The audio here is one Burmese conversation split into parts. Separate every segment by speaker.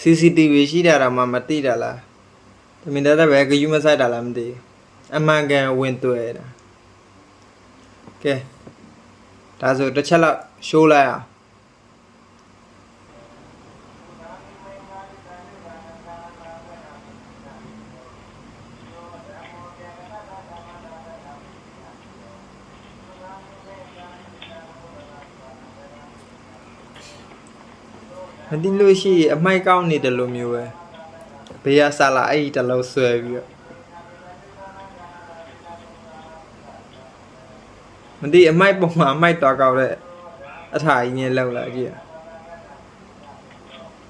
Speaker 1: CCTV ရှိတာတော့မှမသိတာလားသမင်သားပဲဂယူမဆိုင်တာလားမသိဘူးအမှန်ကန်ဝင်တွေ့တာကဲဒါဆိုတစ်ချက်လောက်ရှိုးလိုက်အောင် မသိလို့ရှိရင်အမိုက်ကောင်းနေတယ်လို့မျိုးပဲဘေးကဆလာအဲ့ဒီတစ်လုံးဆွဲပြီးတော့မသိအမိုက်ပုံမှာအမိုက်တော်ကောက်တဲ့အထာကြီးနဲ့လောက်လာကြည့်ရ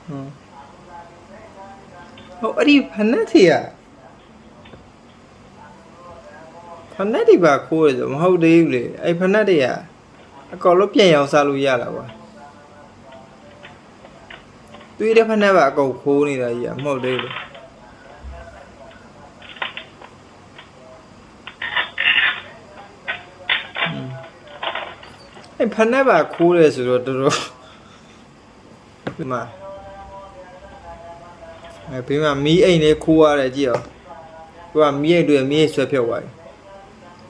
Speaker 1: ဟွန်းဟိုအဲ့ဒီဖနက်တီကဖနက်တီပါခိုးရဆိုမဟုတ်သေးဘူးလေအဲ့ဖနက်တွေကအကောလုံးပြန်ရောက်စားလို့ရတာကွာ တွေးတဲ့ဖက်နဲ့ပါအကုန်ခိုးနေတာကြီးอ่ะမဟုတ်သေးဘူးအဲ့ဖက်နဲ့ပါခိုးတယ်ဆိုတော့တော်တော်ဒီမှာအဲ့ဘေးမှာမီးအိမ်လေးခိုးရတယ်ကြည့်အောင်သူကမီးအိမ်တွေမီးအိမ်ဆွဲဖြုတ်သွားပြီ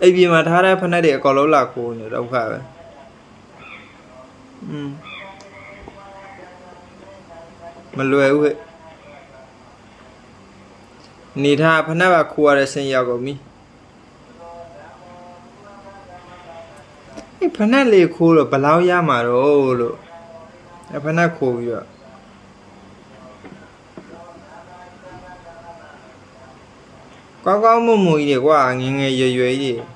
Speaker 1: အဲ့ဒီမှာထားတဲ့ဖက်နဲ့တွေအကုန်လုံးလာခိုးနေတော့ဒုက္ခပဲอืม မလွယ်ဘူးဟဲ့နေထားဖနက်ကခိုးရတဲ့ဆင်းရောက်ကုန်ပြီအဲ့ဖနက်လေးခိုးတော့ဘယ်လောက်ရမှာတော့လို့အဲ့ဖနက်ခိုးပြီးတော့ကောင်းကောင်းမွန်မွန်ကြီးတွေကွာငယ်ငယ်ရွယ်ရွယ်ကြီးတွေ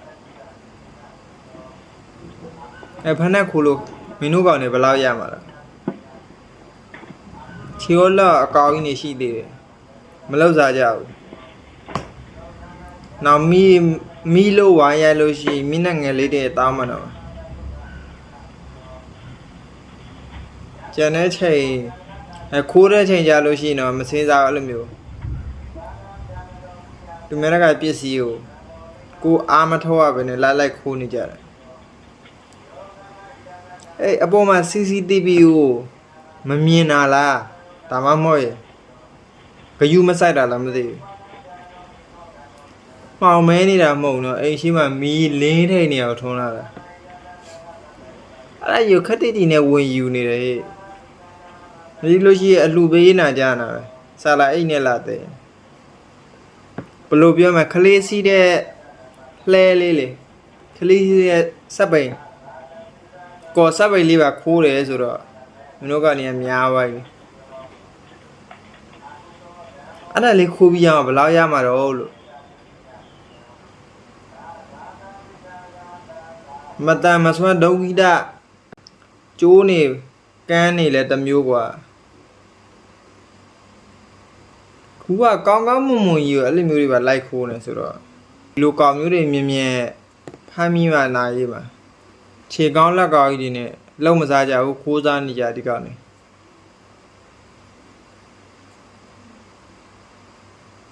Speaker 1: အဲ့ဖနက်ခိုးလို့မင်းတို့ကောင်တွေဘယ်လောက်ရမှာလဲ ချီရောလအကောင်ကြီးနေရှိသေးတယ်မလောက်စားကြဘူးနောက်မီမီလို့ဝိုင်းရိုက်လို့ရှိရင်မိနဲ့ငယ်လေးတွေတောင်းမှာတော့ကျန်တဲ့ချိန်အဲခိုးတဲ့ချိန်ကြလို့ရှိရင်တော့မစင်းစားဘူးအဲ့လိုမျိုးဒီမဲ့ကပစ္စည်းကိုကိုအာမထောက်ရပဲနဲ့လိုက်လိုက်ခိုးနေကြတယ်အေးအပေါ်မှာ CCTV ကိုမမြင်တာလား ဒါမှမဟုတ်ရဂယူမဆိုင်တာလားမသိဘူးမှောင်မဲနေတာမဟုတ်တော့အိမ်ရှိမှမီးလင်းထိန်နေအောင်ထုံးလာတာအဲ့ဒါယူခက်တိတီနဲ့ဝင်ယူနေတယ်ဟဲ့မဒီလို့ရှိရင်အလှပေးနာကြနာပဲဆာလာအိတ်နဲ့လာတဲ့ဘယ်လိုပြောမလဲခလေးစီးတဲ့လှဲလေးလေခလေးစီးတဲ့စက်ပိန်ကော်စက်ပိန်လေးပါခိုးတယ်ဆိုတော့မင်းတို့ကနေများပါပြီ အဲ့ဒါလေးခိုးပြီးရမှာဘယ်လောက်ရမှာတော့လို့မတန်မဆွမ်းဒုံဂီတကျိုးနေကန်းနေလဲတစ်မျိုးกว่าခုကကောင်းကောင်းမွန်မွန်ကြီးကိုအဲ့လိုမျိုးတွေပါလိုက်ခိုးနေဆိုတော့ဒီလိုကောင်မျိုးတွေမြင်မြင်ဖမ်းမိမှနာရေးပါခြေကောင်းလက်ကောင်းကြီးတွေနဲ့လုံးမစားကြဘူးခိုးစားနေကြဒီကောင်နေ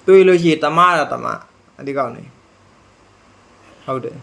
Speaker 1: တွေးလို့ရှိရင်တမတာတမအဒီကောက်နေဟုတ်တယ်